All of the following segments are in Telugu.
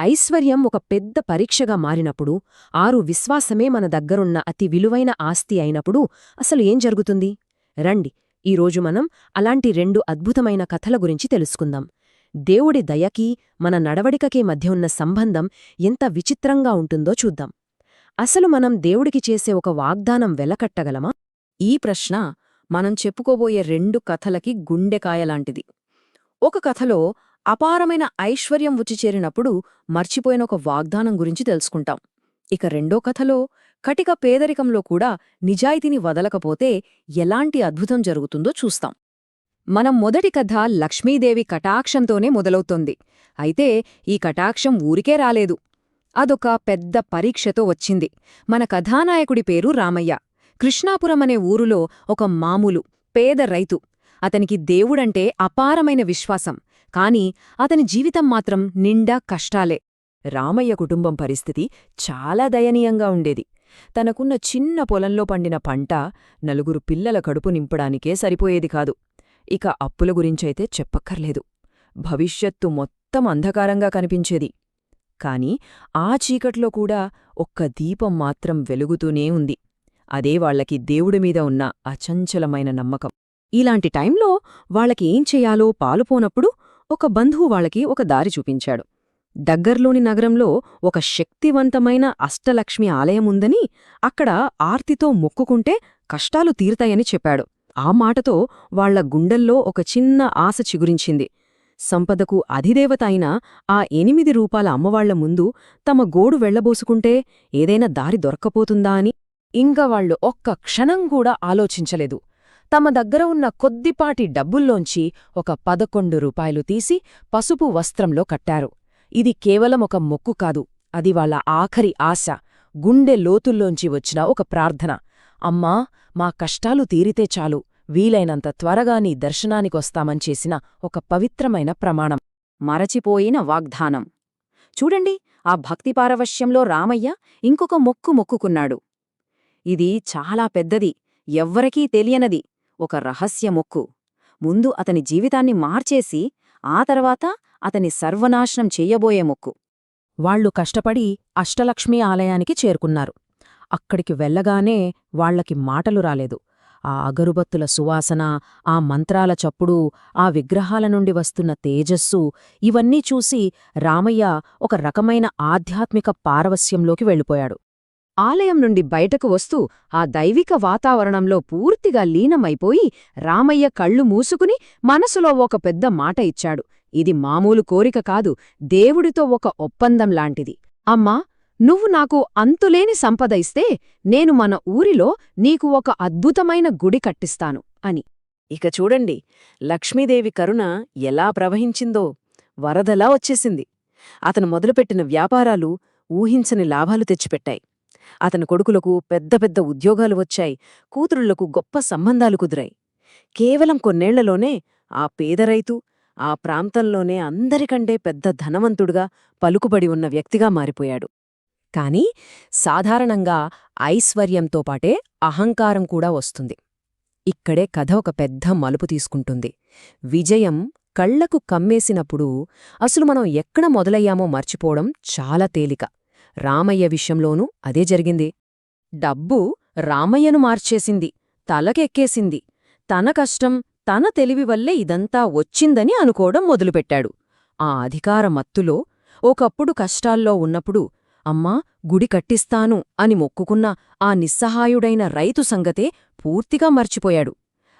ఐశ్వర్యం ఒక పెద్ద పరీక్షగా మారినప్పుడు ఆరు విశ్వాసమే మన దగ్గరున్న అతి విలువైన ఆస్తి అయినప్పుడు అసలు ఏం జరుగుతుంది? రండి ఈరోజు మనం అలాంటి రెండు అద్భుతమైన కథల గురించి తెలుసుకుందాం. దేవుడి దయకీ మన నడవడికకి మధ్య ఉన్న సంబంధం ఎంత విచిత్రంగా ఉంటుందో చూద్దాం. అసలు మనం దేవుడికి చేసే ఒక వాగ్దానం వెలకట్టగలమా? ఈ ప్రశ్న మనం చెప్పుకోబోయే రెండు కథలకి గుండెకాయలాంటిది ఒక కథలో అపారమైన ఐశ్వర్యం చేరినప్పుడు మర్చిపోయిన ఒక వాగ్దానం గురించి తెలుసుకుంటాం. ఇక రెండో కథలో కటిక పేదరికంలో కూడా నిజాయితీని వదలకపోతే ఎలాంటి అద్భుతం జరుగుతుందో చూస్తాం. మనం మొదటి కథ లక్ష్మీదేవి కటాక్షంతోనే మొదలవుతోంది. అయితే ఈ కటాక్షం ఊరికే రాలేదు. అదొక పెద్ద పరీక్షతో వచ్చింది. మన కథానాయకుడి పేరు రామయ్య. కృష్ణాపురం అనే ఊరులో ఒక మామూలు పేద రైతు. అతనికి దేవుడంటే అపారమైన విశ్వాసం. కాని అతని జీవితం మాత్రం నిండా కష్టాలే. రామయ్య కుటుంబం పరిస్థితి చాలా దయనీయంగా ఉండేది. తనకున్న చిన్న పొలంలో పండిన పంట నలుగురు పిల్లల కడుపు నింపడానికే సరిపోయేది కాదు. ఇక అప్పుల గురించైతే చెప్పక్కర్లేదు. భవిష్యత్తు మొత్తం అంధకారంగా కనిపించేది. కాని ఆ చీకట్లో కూడా ఒక్క దీపం మాత్రం వెలుగుతూనే ఉంది. అదే వాళ్ళకి దేవుడిమీద ఉన్న అచంచలమైన నమ్మకం. ఇలాంటి టైంలో వాళ్ళకి ఏం చెయ్యాలో పాలుపోనప్పుడు ఒక బంధువు వాళ్ళకి ఒక దారి చూపించాడు. దగ్గర్లోని నగరంలో ఒక శక్తివంతమైన అష్టలక్ష్మి ఆలయముందని అక్కడ ఆర్తితో మొక్కుకుంటే కష్టాలు తీరుతాయని చెప్పాడు. ఆ మాటతో వాళ్ళ గుండెల్లో ఒక చిన్న ఆశ చిగురించింది. సంపదకు అధిదేవత అయిన ఆ ఎనిమిది రూపాల అమ్మవాళ్ళ ముందు తమ గోడు వెళ్ళబోసుకుంటే ఏదైనా దారి దొరక్కపోతుందా అని ఇంకా వాళ్ళు ఒక్క క్షణం కూడా ఆలోచించలేదు. తమ దగ్గర ఉన్న కొద్దిపాటి డబ్బుల్లోంచి ఒక పదకొండు రూపాయలు తీసి పసుపు వస్త్రంలో కట్టారు. ఇది కేవలం ఒక మొక్కు కాదు అది వాళ్ళ ఆఖరి ఆశ గుండె లోతుల్లోంచి వచ్చిన ఒక ప్రార్థన. అమ్మా మా కష్టాలు తీరితే చాలు వీలైనంత త్వరగా నీ దర్శనానికొస్తామని చేసిన ఒక పవిత్రమైన ప్రమాణం. మరచిపోయిన వాగ్దానం. చూడండి ఆ భక్తిపారవశ్యంలో రామయ్య ఇంకొక మొక్కు మొక్కుకున్నాడు. ఇది చాలా పెద్దది ఎవ్వరికీ తెలియనది. ఒక రహస్య మొక్కు ముందు అతని జీవితాన్ని మార్చేసి ఆ తర్వాత అతని సర్వనాశనం చెయ్యబోయే మొక్కు. వాళ్ళు కష్టపడి అష్టలక్ష్మీ ఆలయానికి చేరుకున్నారు. అక్కడికి వెళ్ళగానే వాళ్ళకి మాటలు రాలేదు. ఆ అగరుబత్తుల సువాసన ఆ మంత్రాల చప్పుడు ఆ విగ్రహాల నుండి వస్తున్న తేజస్సు ఇవన్నీ చూసి రామయ్య ఒక రకమైన ఆధ్యాత్మిక పారవస్యంలోకి వెళ్ళిపోయాడు. ఆలయం నుండి బయటకు వస్తూ ఆ దైవిక వాతావరణంలో పూర్తిగా లీనమైపోయి రామయ్య కళ్ళు మూసుకుని మనసులో ఒక పెద్ద మాట ఇచ్చాడు. ఇది మామూలు కోరిక కాదు దేవుడితో ఒక ఒప్పందం లాంటిది. అమ్మా నువ్వు నాకు అంతులేని సంపద ఇస్తే నేను మన ఊరిలో నీకు ఒక అద్భుతమైన గుడి కట్టిస్తాను అని. ఇక చూడండి లక్ష్మీదేవి కరుణ ఎలా ప్రవహించిందో వరదలా వచ్చేసింది. అతను మొదలుపెట్టిన వ్యాపారాలు ఊహించని లాభాలు తెచ్చిపెట్టాయి. అతని కొడుకులకు పెద్ద పెద్ద ఉద్యోగాలు వచ్చాయి కూతురుళ్ళకు గొప్ప సంబంధాలు కుదిరాయి. కేవలం కొన్నేళ్ళలోనే ఆ పేదరైతు ఆ ప్రాంతంలోనే అందరికంటే పెద్ద ధనవంతుడుగా పలుకుబడి ఉన్న వ్యక్తిగా మారిపోయాడు. కాని సాధారణంగా ఐశ్వర్యంతో పాటే అహంకారం కూడా వస్తుంది. ఇక్కడే కథ ఒక పెద్ద మలుపు తీసుకుంటుంది. విజయం కళ్ళకు కమ్మేసినప్పుడు అసలు మనం ఎక్కడ మొదలయ్యామో మర్చిపోవడం చాలా తేలిక. రామయ్య విషయంలోనూ అదే జరిగింది. డబ్బు రామయ్యను మార్చేసింది తలకెక్కేసింది. తన కష్టం తన తెలివి వల్లే ఇదంతా వచ్చిందని అనుకోవడం మొదలుపెట్టాడు. ఆ అధికార మత్తులో ఒకప్పుడు కష్టాల్లో ఉన్నప్పుడు అమ్మా గుడి కట్టిస్తాను అని మొక్కుకున్న ఆ నిస్సహాయుడైన రైతు సంగతే పూర్తిగా మర్చిపోయాడు.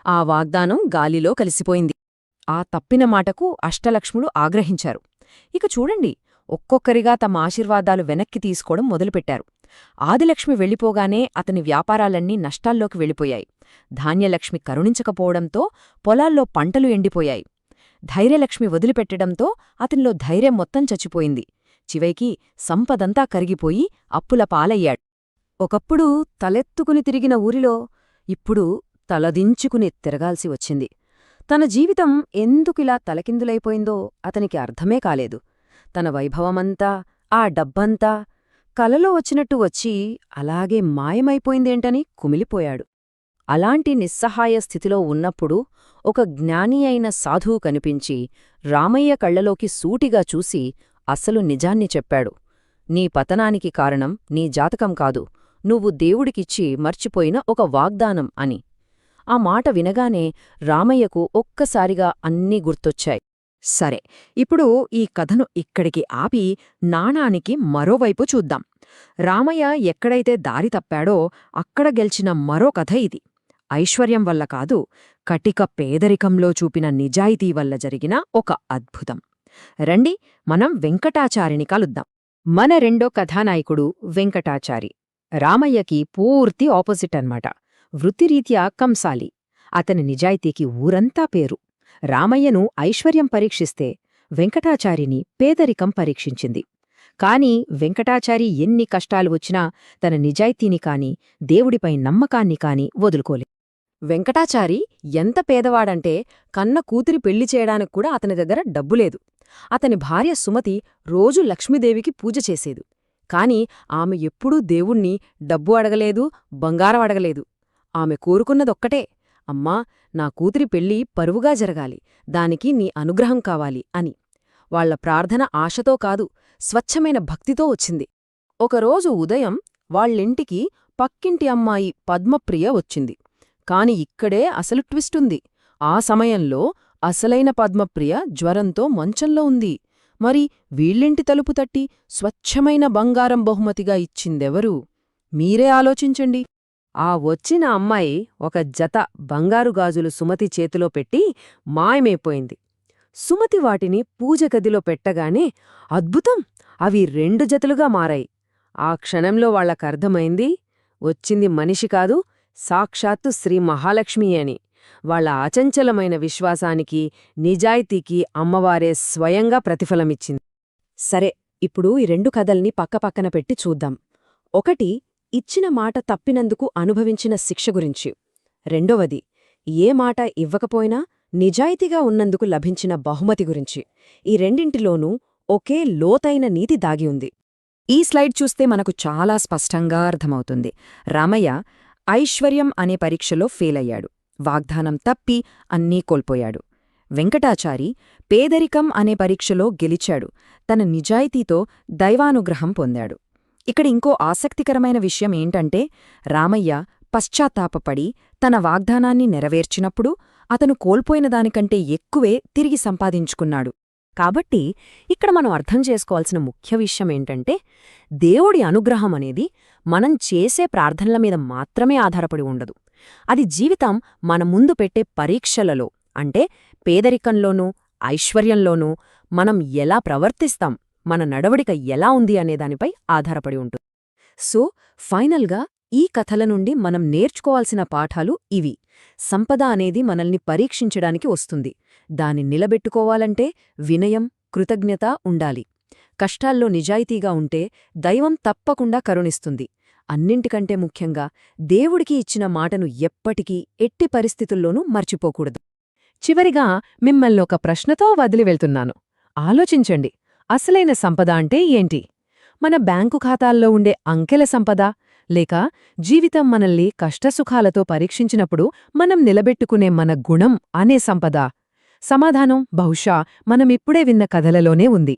ఆ వాగ్దానం గాలిలో కలిసిపోయింది. ఆ తప్పిన మాటకు అష్టలక్ష్ముడు ఆగ్రహించారు. ఇక చూడండి ఒక్కొక్కరిగా తమ ఆశీర్వాదాలు వెనక్కి తీసుకోవడం మొదలుపెట్టారు. ఆదిలక్ష్మి వెళ్ళిపోగానే అతని వ్యాపారాలన్నీ నష్టాల్లోకి వెళ్ళిపోయాయి. ధాన్యలక్ష్మి కరుణించకపోవడంతో పొలాల్లో పంటలు ఎండిపోయాయి. ధైర్యలక్ష్మి వదిలిపెట్టడంతో అతనిలో ధైర్యం మొత్తం చచ్చిపోయింది. చివైకి సంపదంతా కరిగిపోయి అప్పుల పాలయ్యాడు. ఒకప్పుడు తలెత్తుకుని తిరిగిన ఊరిలో ఇప్పుడు తలదించుకుని తిరగాల్సి వచ్చింది. తన జీవితం ఎందుకిలా తలకిందులైపోయిందో అతనికి అర్థమే కాలేదు. తన వైభవమంతా ఆ డబ్బంతా కలలో వచ్చినట్టు వచ్చి అలాగే మాయమైపోయిందేంటని కుమిలిపోయాడు. అలాంటి నిస్సహాయ స్థితిలో ఉన్నప్పుడు ఒక జ్ఞాని అయిన సాధువు కనిపించి రామయ్య కళ్ళలోకి సూటిగా చూసి అసలు నిజాన్ని చెప్పాడు. నీ పతనానికి కారణం నీ జాతకం కాదు. నువ్వు దేవుడికిచ్చి మర్చిపోయిన ఒక వాగ్దానం అని. ఆ మాట వినగానే రామయ్యకు ఒక్కసారిగా అన్నీ గుర్తొచ్చాయి. సరే ఇప్పుడు ఈ కథను ఇక్కడికి ఆపి నాణానికి మరోవైపు చూద్దాం. రామయ్య ఎక్కడైతే దారి తప్పాడో అక్కడ గెలిచిన మరో కథ ఇది. ఐశ్వర్యం వల్ల కాదు కటిక పేదరికంలో చూపిన నిజాయితీ వల్ల జరిగిన ఒక అద్భుతం. రండి మనం వెంకటాచారిని కలుద్దాం. మన రెండో కథానాయకుడు వెంకటాచారి. రామయ్యకి పూర్తి ఆపోజిట్ అన్నమాట. వృత్తిరీత్యా కంసాలి. అతని నిజాయితీకి ఊరంతా పేరు. రామయ్యను ఐశ్వర్యం పరీక్షిస్తే వెంకటాచారిని పేదరికం పరీక్షించింది. కాని వెంకటాచారి ఎన్ని కష్టాలు వచ్చినా తన నిజాయితీని కాని దేవుడిపై నమ్మకాన్ని కాని వదులుకోలే. వెంకటాచారి ఎంత పేదవాడంటే కన్న కూతురి పెళ్ళి చేయడానికి కూడా అతని దగ్గర డబ్బులేదు అతని భార్య సుమతి రోజు లక్ష్మీదేవికి పూజ చేసేది. కాని ఆమె ఎప్పుడూ దేవుణ్ణి డబ్బు అడగలేదు బంగారం అడగలేదు. ఆమె కోరుకున్నదొక్కటే. అమ్మా నా కూతురి పెళ్ళి పరువుగా జరగాలి. దానికి నీ అనుగ్రహం కావాలి అని. వాళ్ళ ప్రార్థన ఆశతో కాదు స్వచ్ఛమైన భక్తితో వచ్చింది. ఒకరోజు ఉదయం వాళ్ళింటికి పక్కింటి అమ్మాయి పద్మప్రియ వచ్చింది. కాని ఇక్కడే అసలు ట్విస్టుంది ఆ సమయంలో అసలైన పద్మప్రియ జ్వరంతో మంచంలో ఉంది. మరి వీళ్ళింటి తలుపు తట్టి స్వచ్ఛమైన బంగారం బహుమతిగా ఇచ్చిందెవరు? మీరే ఆలోచించండి. ఆ వచ్చిన అమ్మాయి ఒక జత బంగారు గాజులు సుమతి చేతిలో పెట్టి మాయమైపోయింది. సుమతి వాటిని పూజ గదిలో పెట్టగానే అద్భుతం! అవి రెండు జతలుగా మారాయి. ఆ క్షణంలో వాళ్ళకర్థమైంది వచ్చింది మనిషి కాదు సాక్షాత్తు శ్రీ మహాలక్ష్మి అని. వాళ్ళ అచంచలమైన విశ్వాసానికి నిజాయితీకి అమ్మవారే స్వయంగా ప్రతిఫలమిచ్చింది. సరే ఇప్పుడు ఈ రెండు కథల్ని పక్కపక్కన పెట్టి చూద్దాం. ఒకటి ఇచ్చిన మాట తప్పినందుకు అనుభవించిన శిక్ష గురించి. రెండవది ఏ మాట ఇవ్వకపోయినా నిజాయితీగా ఉన్నందుకు లభించిన బహుమతి గురించి. ఈ రెండింటిలోనూ ఒకే లోతైన నీతి దాగి ఉంది. ఈ స్లైడ్ చూస్తే మనకు చాలా స్పష్టంగా అర్థమవుతుంది. రామయ్య ఐశ్వర్యం అనే పరీక్షలో ఫెయిలయ్యాడు. వాగ్దానం తప్పి అన్నీ కోల్పోయాడు. వెంకటాచారి పేదరికం అనే పరీక్షలో గెలిచాడు. తన నిజాయితీతో దైవానుగ్రహం పొందాడు. ఇక్కడ ఇంకో ఆసక్తికరమైన విషయం ఏంటంటే రామయ్య పశ్చాత్తాపపడి తన వాగ్దానాన్ని నెరవేర్చినప్పుడు అతను కోల్పోయిన దానికంటే ఎక్కువే తిరిగి సంపాదించుకున్నాడు. కాబట్టి ఇక్కడ మనం అర్థం చేసుకోవాల్సిన ముఖ్య విషయం ఏంటంటే దేవుడి అనుగ్రహం అనేది మనం చేసే ప్రార్థనల మీద మాత్రమే ఆధారపడి ఉండదు. అది జీవితం మన ముందు పెట్టే పరీక్షలలో అంటే పేదరికంలోనూ ఐశ్వర్యంలోనూ మనం ఎలా ప్రవర్తిస్తాం మన నడవడిక ఎలా ఉంది అనేదానిపై ఆధారపడి ఉంటుంది. సో ఫైనల్గా ఈ కథల నుండి మనం నేర్చుకోవాల్సిన పాఠాలు ఇవి. సంపద అనేది మనల్ని పరీక్షించడానికి వస్తుంది. దాన్ని నిలబెట్టుకోవాలంటే వినయం కృతజ్ఞత ఉండాలి. కష్టాల్లో నిజాయితీగా ఉంటే దైవం తప్పకుండా కరుణిస్తుంది. అన్నింటికంటే ముఖ్యంగా దేవుడికి ఇచ్చిన మాటను ఎప్పటికీ ఎట్టి పరిస్థితుల్లోనూ మర్చిపోకూడదు. చివరిగా మిమ్మల్నొక ప్రశ్నతో వదిలి వెళ్తున్నాను. ఆలోచించండి. అసలైన సంపద అంటే ఏంటి? మన బ్యాంకు ఖాతాల్లో ఉండే అంకెల సంపద లేక జీవితం మనల్ని కష్టసుఖాలతో పరీక్షించినప్పుడు మనం నిలబెట్టుకునే మన గుణం అనే సంపద. సమాధానం బహుశా మనమిప్పుడే విన్న కథలలోనే ఉంది.